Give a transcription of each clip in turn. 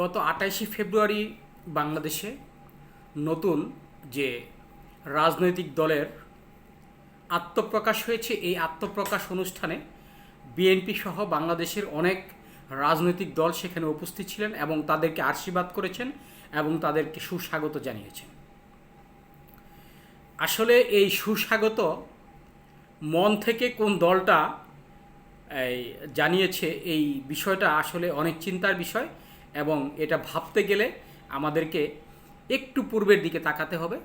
গত আটাইশে ফেব্রুয়ারি বাংলাদেশে নতুন যে রাজনৈতিক দলের আত্মপ্রকাশ হয়েছে, এই আত্মপ্রকাশ অনুষ্ঠানে বিএনপি সহ বাংলাদেশের অনেক রাজনৈতিক দল সেখানে উপস্থিত ছিলেন এবং তাদেরকে আশীর্বাদ করেছেন এবং তাদেরকে সুস্বাগত জানিয়েছেন। আসলে এই সুস্বাগত মন থেকে কোন দলটা জানিয়েছে এই বিষয়টা আসলে অনেক চিন্তার বিষয়। এবং এটা ভাবতে গেলে আমাদেরকে একটু পূর্বের দিকে তাকাতে হবে।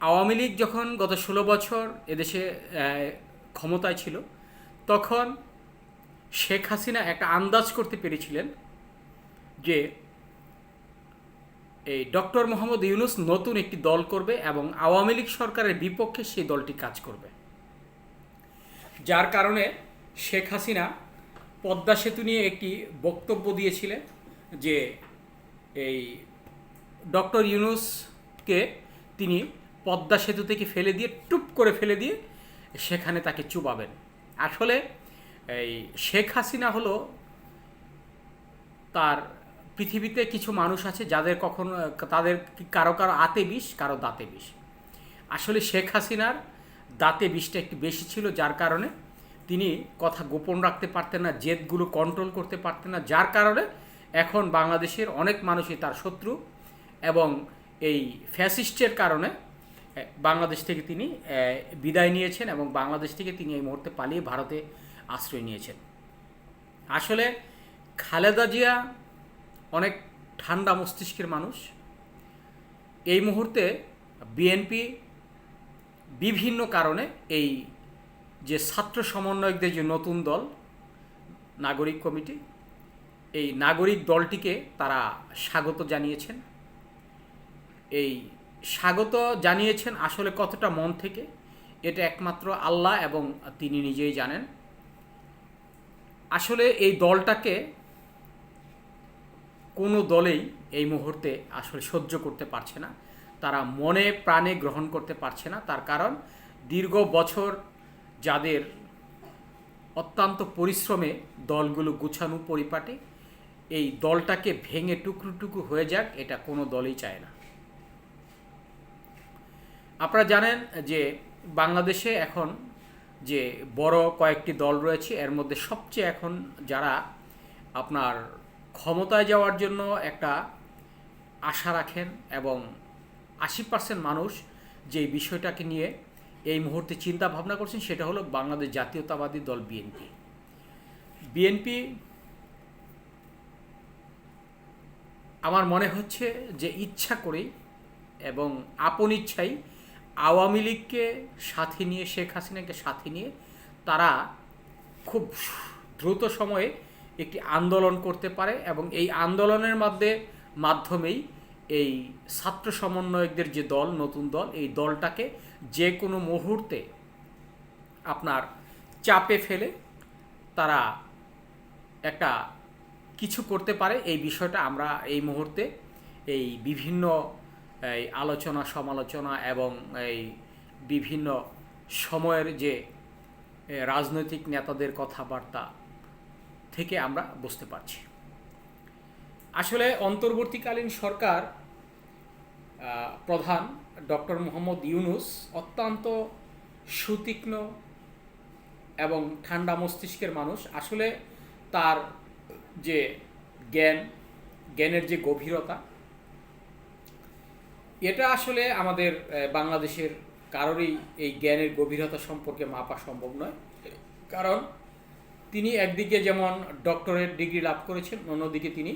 আওয়ামী লীগ যখন গত ষোলো বছর এদেশে ক্ষমতায় ছিল, তখন শেখ হাসিনা একটা আন্দাজ করতে পেরেছিলেন যে এই ডক্টর মোহাম্মদ ইউনুস নতুন একটি দল করবে এবং আওয়ামী লীগ সরকারের বিপক্ষে সেই দলটি কাজ করবে। যার কারণে শেখ হাসিনা পদ্মা সেতু নিয়ে একটি বক্তব্য দিয়েছিলেন। যে এই ডক্টর ইউনুসকে তিনি পদ্মা সেতু থেকে ফেলে দিয়ে, টুপ করে ফেলে দিয়ে সেখানে তাকে চুবাবেন। আসলে এই শেখ হাসিনা হলো তার পৃথিবীতে কিছু মানুষ আছে যাদের কখনো, তাদের কারও কারও আতে বিষ, কারও দাঁতে বিষ। আসলে শেখ হাসিনার দাঁতে বিষটা একটু বেশি ছিল, যার কারণে তিনি কথা গোপন রাখতে পারতেন না, জেদগুলো কন্ট্রোল করতে পারতেন না, যার কারণে এখন বাংলাদেশের অনেক মানুষই তার শত্রু এবং এই ফ্যাসিস্টের কারণে বাংলাদেশ থেকে তিনি বিদায় নিয়েছেন এবং বাংলাদেশ থেকে তিনি এই মুহূর্তে পালিয়ে ভারতে আশ্রয় নিয়েছেন। আসলে খালেদা জিয়া অনেক ঠান্ডা মস্তিষ্কের মানুষ। এই মুহূর্তে বিএনপি বিভিন্ন কারণে এই যে ছাত্র সমন্বয়কদের যে নতুন দল, নাগরিক কমিটি এই নাগরিক দলটিকে তারা স্বাগত জানিয়েছেন। এই স্বাগত জানিয়েছেন আসলে কতটা মন থেকে, এটা একমাত্র আল্লাহ এবং তিনি নিজেই জানেন। আসলে এই দলটাকে কোনো দলেই এই মুহূর্তে আসলে সহ্য করতে পারছে না। তারা মনে প্রাণে গ্রহণ করতে পারছে না। তার কারণ, দীর্ঘ বছর যাদের অত্যন্ত পরিশ্রমে দলগুলো গুছানো পরিপাটি এই দলটাকে ভেঙে টুকরো টুকরো হয়ে যাক, এটা কোনো দলই চায় না। আপনারা জানেন যে বাংলাদেশে এখন যে বড় কয়েকটি দল রয়েছে, এর মধ্যে সবচেয়ে এখন যারা আপনার ক্ষমতায় যাওয়ার জন্য একটা আশা রাখেন এবং আশি পার্সেন্ট মানুষ যে বিষয়টাকে নিয়ে এই মুহূর্তে চিন্তা ভাবনা করছেন, সেটা হলো বাংলাদেশ জাতীয়তাবাদী দল বিএনপি। বিএনপি আমার মনে হচ্ছে যে ইচ্ছা করেই এবং আপন ইচ্ছাই আওয়ামী লীগকে সাথে নিয়ে, শেখ হাসিনাকে সাথে নিয়ে তারা খুব দ্রুত সময়ে একটি আন্দোলন করতে পারে এবং এই আন্দোলনের মধ্যে, মাধ্যমেই এই ছাত্র সমন্বয়কদের যে দল, নতুন দল, এই দলটাকে যে কোনো মুহূর্তে আপনার চাপে ফেলে তারা একটা কিছু করতে পারে। এই বিষয়টা আমরা এই মুহূর্তে এই বিভিন্ন, এই আলোচনা, সমালোচনা এবং এই বিভিন্ন সময়ের যে রাজনৈতিক নেতাদের কথাবার্তা থেকে আমরা বুঝতে পারছি। আসলে অন্তর্বর্তীকালীন সরকার প্রধান ডক্টর মোহাম্মদ ইউনুস অত্যন্ত সুতীক্ষ্ণ এবং ঠান্ডা মস্তিষ্কের মানুষ। আসলে তার যে জ্ঞান, জ্ঞানের যে গভীরতা, এটা আসলে আমাদের বাংলাদেশের কারোরই এই জ্ঞানের গভীরতা সম্পর্কে মাপা সম্ভব নয়। কারণ তিনি একদিকে যেমন ডক্টরেট ডিগ্রি লাভ করেছেন, অন্যদিকে তিনি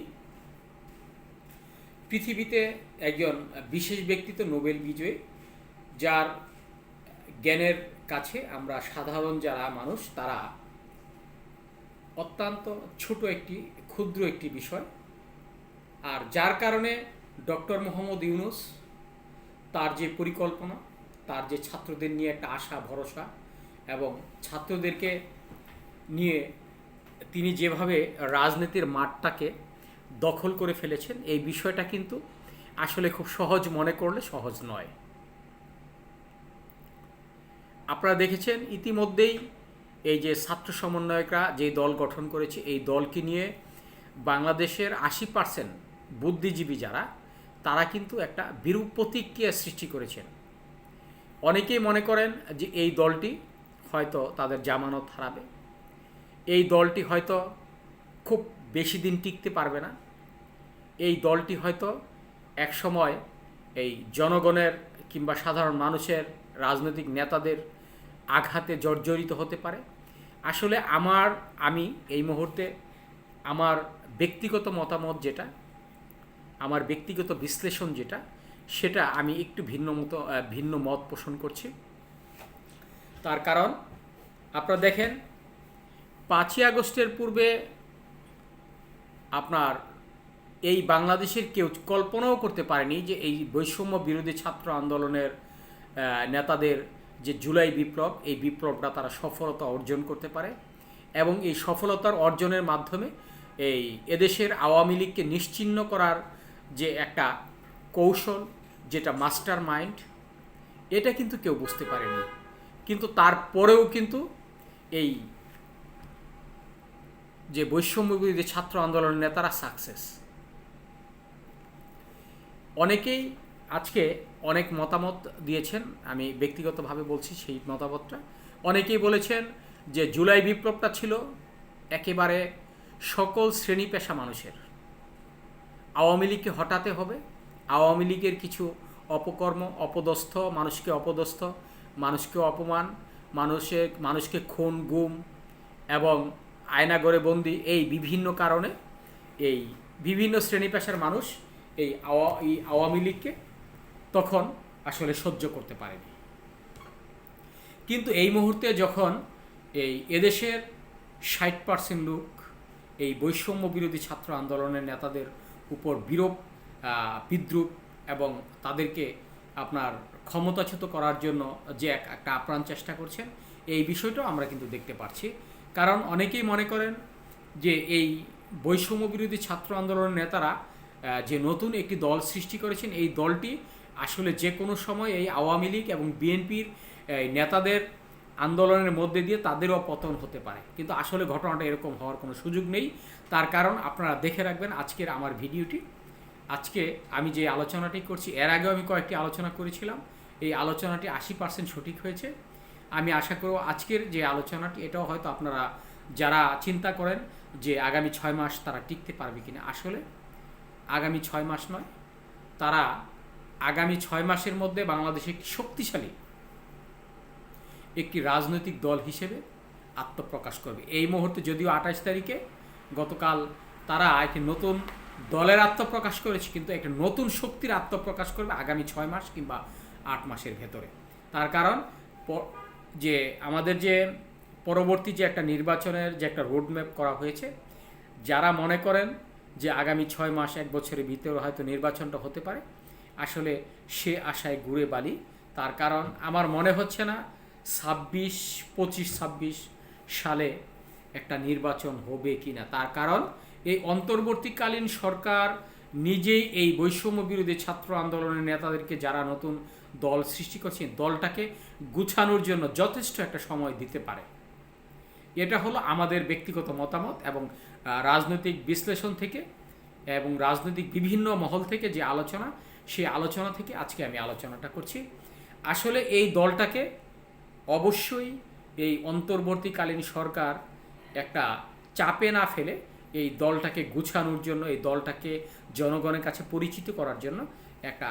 পৃথিবীতে একজন বিশেষ ব্যক্তিত্ব, নোবেল বিজয়ী, যার জ্ঞানের কাছে আমরা সাধারণ যারা মানুষ, তারা অত্যন্ত ছোট একটি, ক্ষুদ্র একটি বিষয়। আর যার কারণে ডক্টর মোহাম্মদ ইউনুস তার যে পরিকল্পনা, তার যে ছাত্রদের নিয়ে একটা আশা, ভরসা এবং ছাত্রদেরকে নিয়ে তিনি যেভাবে রাজনীতির মাঠটাকে দখল করে ফেলেছেন, এই বিষয়টা কিন্তু আসলে খুব সহজ মনে করলে সহজ নয়। আপনারা দেখেছেন ইতিমধ্যেই এই যে ছাত্র সমন্বয়করা যে দল গঠন করেছে, এই দলকে নিয়ে বাংলাদেশের আশি পার্সেন্ট বুদ্ধিজীবী যারা, তারা কিন্তু একটা বিরূপ প্রতিক্রিয়া সৃষ্টি করেছেন। অনেকেই মনে করেন যে এই দলটি হয়তো তাদের জামানত হারাবে। এই দলটি হয়তো খুব বেশি দিন টিকতে পারবে না। এই দলটি হয়তো এক সময় এই জনগণের কিংবা সাধারণ মানুষের রাজনৈতিক নেতাদের আঘাতে জর্জরিত হতে পারে। আসলে আমার, আমি এই মুহূর্তে আমার ব্যক্তিগত মতামত যেটা, আমার ব্যক্তিগত বিশ্লেষণ যেটা, সেটা আমি একটু ভিন্ন মতো ভিন্ন মত পোষণ করছি। তার কারণ, আপনারা দেখেন, পাঁচই আগস্টের পূর্বে আপনার এই বাংলাদেশের কেউ কল্পনাও করতে পারেনি যে এই বৈষম্য বিরোধী ছাত্র আন্দোলনের নেতাদের যে জুলাই বিপ্লব, এই বিপ্লবটা তারা সফলতা অর্জন করতে পারে এবং এই সফলতার অর্জনের মাধ্যমে এই এদেশের আওয়ামী লীগকে নিশ্চিহ্ন করার যে একটা কৌশল, যেটা মাস্টার মাইন্ড, এটা কিন্তু কেউ বুঝতে পারেনি। কিন্তু তারপরেও কিন্তু এই যে বৈষম্য বিরোধী ছাত্র আন্দোলনের নেতারা সাকসেস অনেকেই আজকে অনেক মতামত দিয়েছেন, আমি ব্যক্তিগতভাবে বলছি সেই মতামতটা। অনেকেই বলেছেন যে জুলাই বিপ্লবটা ছিল একেবারে সকল শ্রেণি পেশা মানুষের। আওয়ামী লীগকে হটাতে হবে, আওয়ামী লীগের কিছু অপকর্ম, অপদস্থ, মানুষকে অপদস্থ, মানুষকে অপমান মানুষের মানুষকে খুন, গুম এবং আয়নাগরে বন্দি এই বিভিন্ন কারণে এই বিভিন্ন শ্রেণি পেশার মানুষ এই আওয়া, এই আওয়ামী লীগকে তখন আসলে সহ্য করতে পারেনি। কিন্তু এই মুহূর্তে যখন এই এদেশের ষাট পার্সেন্ট লোক এই বৈষম্য বিরোধী ছাত্র আন্দোলনের নেতাদের উপর বিরূপ বিদ্রুপ এবং তাদেরকে আপনার ক্ষমতাচ্যুত করার জন্য যে এক- একটা আপ্রাণ চেষ্টা করছেন, এই বিষয়টাও আমরা কিন্তু দেখতে পাচ্ছি কারণ অনেকেই মনে করেন যে এই বৈষম্য বিরোধী ছাত্র আন্দোলনের নেতারা যে নতুন একটি দল সৃষ্টি করেছেন, এই দলটি আসলে যে কোনো সময় এই আওয়ামী লীগ এবং বিএনপির নেতাদের আন্দোলনের মধ্যে দিয়ে তাদেরও পতন হতে পারে। কিন্তু আসলে ঘটনাটা এরকম হওয়ার কোনো সুযোগ নেই। তার কারণ আপনারা দেখে রাখবেন আজকের আমার ভিডিওটি। আজকে আমি যে আলোচনাটি করছি, এর আগেও আমি কয়েকটি আলোচনা করেছিলাম। এই আলোচনাটি আশি পার্সেন্ট সঠিক হয়েছে। আমি আশা করব আজকের যে আলোচনাটি, এটাও হয়তো আপনারা যারা চিন্তা করেন যে আগামী ছয় মাস তারা টিকতে পারবে কিনা। আসলে আগামী ছয় মাস নয়, তারা আগামী ছয় মাসের মধ্যে বাংলাদেশে একটি শক্তিশালী একটি রাজনৈতিক দল হিসেবে আত্মপ্রকাশ করবে। এই মুহূর্তে যদিও আঠাশ তারিখে গতকাল তারা একটি নতুন দলের আত্মপ্রকাশ করেছে, কিন্তু একটা নতুন শক্তির আত্মপ্রকাশ করবে আগামী ছয় মাস কিংবা আট মাসের ভেতরে। তার কারণ যে আমাদের যে পরবর্তী যে একটা নির্বাচনের যে একটা রোডম্যাপ করা হয়েছে, যারা মনে করেন যে আগামী ছয় মাস এক বছরের ভিতরে হয়তো নির্বাচনটা হতে পারে আসলে সে আশায় ঘুরে বালি। তার কারণ আমার মনে হচ্ছে না, ছাব্বিশ, পঁচিশ, ছাব্বিশ সালে একটা নির্বাচন হবে কি না তার কারণ এই অন্তর্বর্তীকালীন সরকার নিজেই এই বৈষম্য বিরোধী ছাত্র আন্দোলনের নেতাদেরকে যারা নতুন দল সৃষ্টি করছেন দলটাকে গুছানোর জন্য যথেষ্ট একটা সময় দিতে পারে। এটা হলো আমাদের ব্যক্তিগত মতামত এবং রাজনৈতিক বিশ্লেষণ থেকে এবং রাজনৈতিক বিভিন্ন মহল থেকে যে আলোচনা সেই আলোচনা থেকে আজকে আমি আলোচনাটা করছি। আসলে এই দলটাকে অবশ্যই এই অন্তর্বর্তীকালীন সরকার একটা চাপে না ফেলে এই দলটাকে গুছানোর জন্য, এই দলটাকে জনগণের কাছে পরিচিত করার জন্য একটা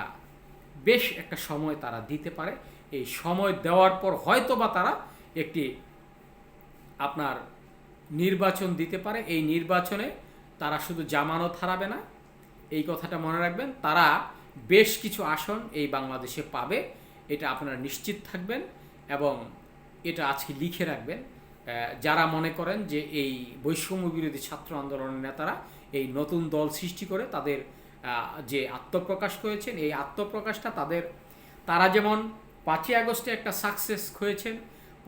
বেশ একটা সময় তারা দিতে পারে। এই সময় দেওয়ার পর হয়তো বা তারা একটি আপনার নির্বাচন দিতে পারে। এই নির্বাচনে তারা শুধু জামানত হারাবে না। এই কথাটা মনে রাখবেন, তারা বেশ কিছু আসন এই বাংলাদেশে পাবে, এটা আপনারা নিশ্চিত থাকবেন এবং এটা আজকে লিখে রাখবেন। যারা মনে করেন যে এই বৈষম্য বিরোধী ছাত্র আন্দোলনের নেতারা এই নতুন দল সৃষ্টি করে তাদের যে আত্মপ্রকাশ করেছেন, এই আত্মপ্রকাশটা তাদের, তারা যেমন পাঁচই আগস্টে একটা সাকসেস হয়েছেন,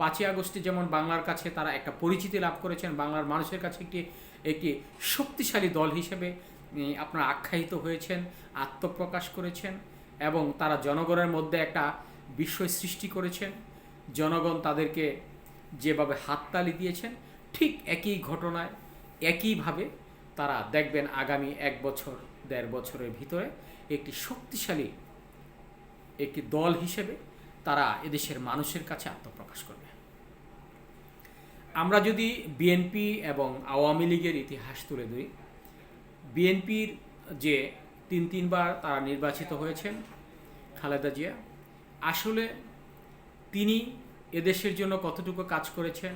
পাঁচই আগস্টে যেমন বাংলার কাছে তারা একটা পরিচিতি লাভ করেছেন, বাংলার মানুষের কাছে একটি একটি শক্তিশালী দল হিসেবে আপনারা আখ্যায়িত হয়েছেন, আত্মপ্রকাশ করেছেন এবং তারা জনগণের মধ্যে একটা বিস্ময় সৃষ্টি করেছেন। জনগণ তাদেরকে যেভাবে হাততালি দিয়েছেন, ঠিক একই ঘটনায়, একইভাবে তারা দেখবেন আগামী এক বছর, দেড় বছরের ভিতরে একটি শক্তিশালী একটি দল হিসেবে তারা এদেশের মানুষের কাছে আত্মপ্রকাশ করবে। আমরা যদি বিএনপি এবং আওয়ামী লীগের ইতিহাস তুলে ধরি বিএনপির যে তিন তিনবার তারা নির্বাচিত হয়েছেন, খালেদা জিয়া, আসলে তিনি এদেশের জন্য কতটুকু কাজ করেছেন,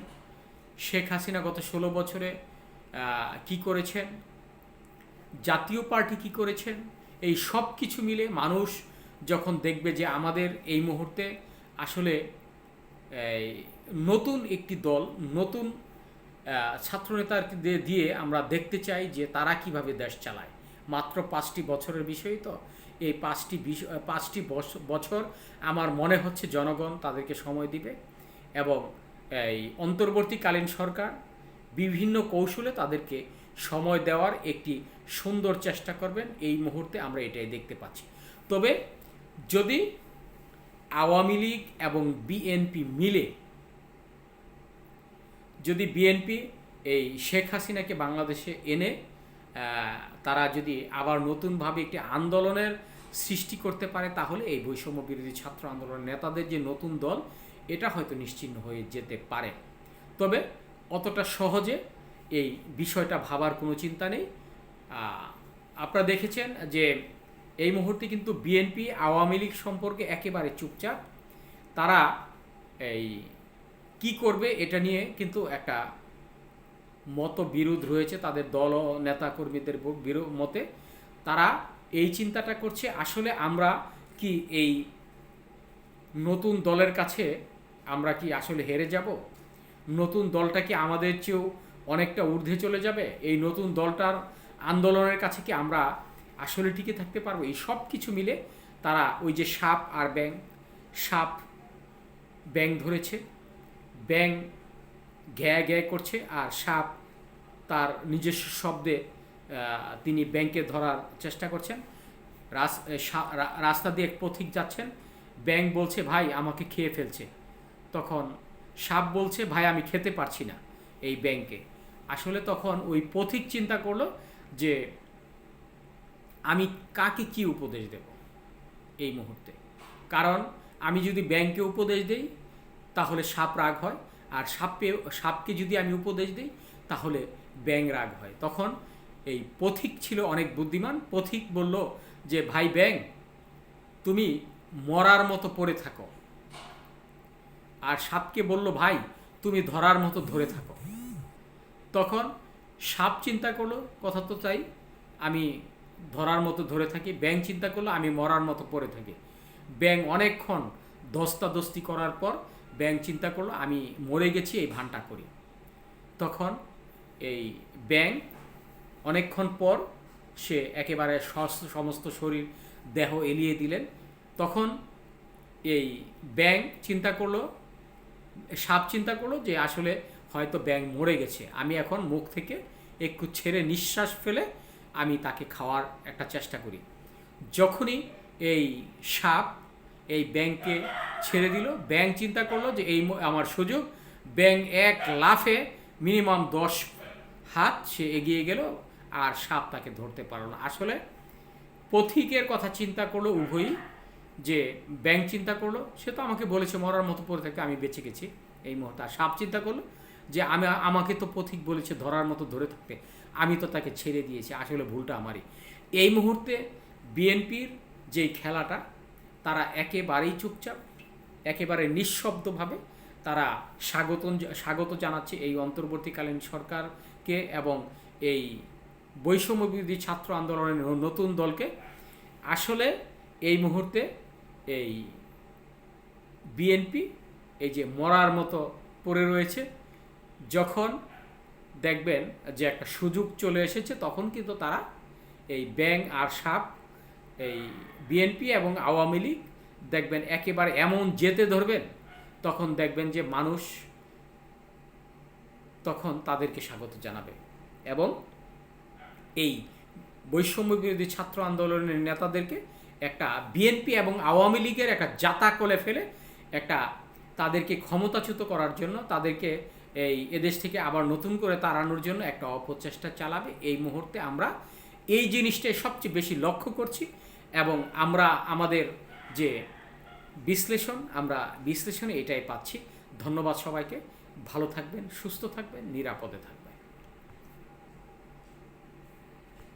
শেখ হাসিনা গত ষোলো বছরে কি করেছেন, জাতীয় পার্টি কি করেছেন, এই সব কিছু মিলে মানুষ যখন দেখবে যে আমাদের এই মুহূর্তে আসলে নতুন একটি দল, নতুন আহ, ছাত্রনেতার দিয়ে- আমরা দেখতে চাই যে তারা কীভাবে দেশ চালায়। মাত্র পাঁচটি বছরের বিষয় তো। এই পাঁচটি পাঁচটি বছ- বছর আমার মনে হচ্ছে জনগণ তাদেরকে সময় দিবে এবং এই অন্তর্বর্তীকালীন সরকার বিভিন্ন কৌশলে তাদেরকে সময় দেওয়ার একটি সুন্দর চেষ্টা করবেন। এই মুহূর্তে আমরা এটাই দেখতে পাচ্ছি। তবে যদি আওয়ামী লীগ এবং বিএনপি মিলে যদি বিএনপি এই শেখ হাসিনাকে বাংলাদেশে এনে তারা যদি আবার নতুনভাবে একটি আন্দোলনের সৃষ্টি করতে পারে, তাহলে এই বৈষম্য বিরোধী ছাত্র আন্দোলনের নেতাদের যে নতুন দল, এটা হয়তো নিশ্চিহ্ন হয়ে যেতে পারে। তবে অতটা সহজে এই বিষয়টা ভাবার কোনো চিন্তা নেই। আপনারা দেখেছেন যে এই মুহূর্তে কিন্তু বিএনপি আওয়ামী লীগ সম্পর্কে একেবারে চুপচাপ। তারা এই কি করবে এটা নিয়ে কিন্তু একটা মতবিরোধ রয়েছে তাদের দল নেতাকর্মীদের মতে। তারা এই চিন্তাটা করছে, আসলে আমরা কি এই নতুন দলের কাছে আমরা কি আসলে হেরে যাব? নতুন দলটা কি আমাদের চেয়েও অনেকটা ঊর্ধ্বে চলে যাবে? এই নতুন দলটার আন্দোলনের কাছে কি আমরা আসলে টিকে থাকতে পারব? এই সব কিছু মিলে তারা ওই যে সাপ আর ব্যাং সাপ ব্যাং ধরেছে। ব্যাং ঘ্যা ঘ্যা করছে আর সাপ তার নিজস্ব শব্দে তিনি ব্যাংকে ধরার চেষ্টা করছেন। রাস্তা দিয়ে এক পথিক যাচ্ছেন। ব্যাংক বলছে, ভাই, আমাকে খেয়ে ফেলছে। তখন সাপ বলছে, ভাই, আমি খেতে পারছি না এই ব্যাংকে আসলে তখন ওই পথিক চিন্তা করল যে, আমি কাকে কি উপদেশ দেব এই মুহূর্তে? কারণ আমি যদি ব্যাংকে উপদেশ দেই তাহলে সাপ রাগ হয়। আর সাপে সাপকে যদি আমি উপদেশ দিই, তাহলে ব্যাং রাগ হয়। তখন এই পথিক ছিল অনেক বুদ্ধিমান। পথিক বলল যে, ভাই ব্যাং তুমি মরার মতো পড়ে থাকো। আর সাপকে বলল, ভাই, তুমি ধরার মতো ধরে থাকো। তখন সাপ চিন্তা করল, কথা তো চাই আমি ধরার মতো ধরে থাকি। ব্যাং চিন্তা করল, আমি মরার মতো পড়ে থাকি। ব্যাং অনেকক্ষণ দস্তাদস্তি করার পর ব্যাং চিন্তা করল, আমি মরে গেছি, এই ভানটা করি। তখন এই ব্যাং অনেকক্ষণ পর সে একেবারে সমস্ত শরীর, দেহ এলিয়ে দিলেন। তখন এই ব্যাং চিন্তা করল, সাপ চিন্তা করল যে আসলে হয়তো ব্যাং মরে গেছে। আমি এখন মুখ থেকে একটু ছেড়ে নিঃশ্বাস ফেলে আমি তাকে খাওয়ার একটা চেষ্টা করি। যখনই এই সাপ এই ব্যাংকে ছেড়ে দিল। ব্যাংক চিন্তা করল যে এই আমার সুযোগ। ব্যাংক এক লাফে মিনিমাম দশ হাত সে এগিয়ে গেল আর সাপ তাকে ধরতে পারল না। আসলে পথিকের কথা চিন্তা করল উভয়ই, যে ব্যাংক চিন্তা করল, সে তো আমাকে বলেছে মরার মতো পড়ে থাকে আমি বেঁচে গেছি। এই মুহূর্তে আর সাপ চিন্তা করল যে আমি, আমাকে তো পথিক বলেছে ধরার মতো ধরে থাকতে। আমি তো তাকে ছেড়ে দিয়েছি, আসলে ভুলটা আমারই। এই মুহূর্তে বিএনপির যেই খেলাটা তারা একেবারেই চুপচাপ, একেবারে নিঃশব্দভাবে তারা স্বাগত স্বাগত জানাচ্ছে এই অন্তর্বর্তীকালীন সরকারকে এবং এই বৈষম্য বিরোধী ছাত্র আন্দোলনের নতুন দলকে। আসলে এই মুহূর্তে এই বিএনপি এই যে মরার মতো পড়ে রয়েছে, যখন দেখবেন যে একটা সুযোগ চলে এসেছে, তখন কিন্তু তারা এই ব্যাং আর সাপ এই বিএনপি এবং আওয়ামী লীগ দেখবেন একেবারে এমন যেতে ধরবেন, তখন দেখবেন যে মানুষ তখন তাদেরকে স্বাগত জানাবে। এবং এই বৈষম্য বিরোধী ছাত্র আন্দোলনের নেতাদেরকে একটা বিএনপি এবং আওয়ামী লীগের একটা জাতা কোলে ফেলে একটা তাদেরকে ক্ষমতাচ্যুত করার জন্য তাদেরকে এই এদেশ থেকে আবার নতুন করে তাড়ানোর জন্য একটা অপচেষ্টা চালাবে। এই মুহূর্তে আমরা এই জিনিসটাই সবচেয়ে বেশি লক্ষ্য করছি। এবং আমরা আমাদের যে বিশ্লেষণ, আমরা বিশ্লেষণে এটাই পাচ্ছি। ধন্যবাদ সবাইকে। ভালো থাকবেন, সুস্থ থাকবেন, নিরাপদে থাকবেন।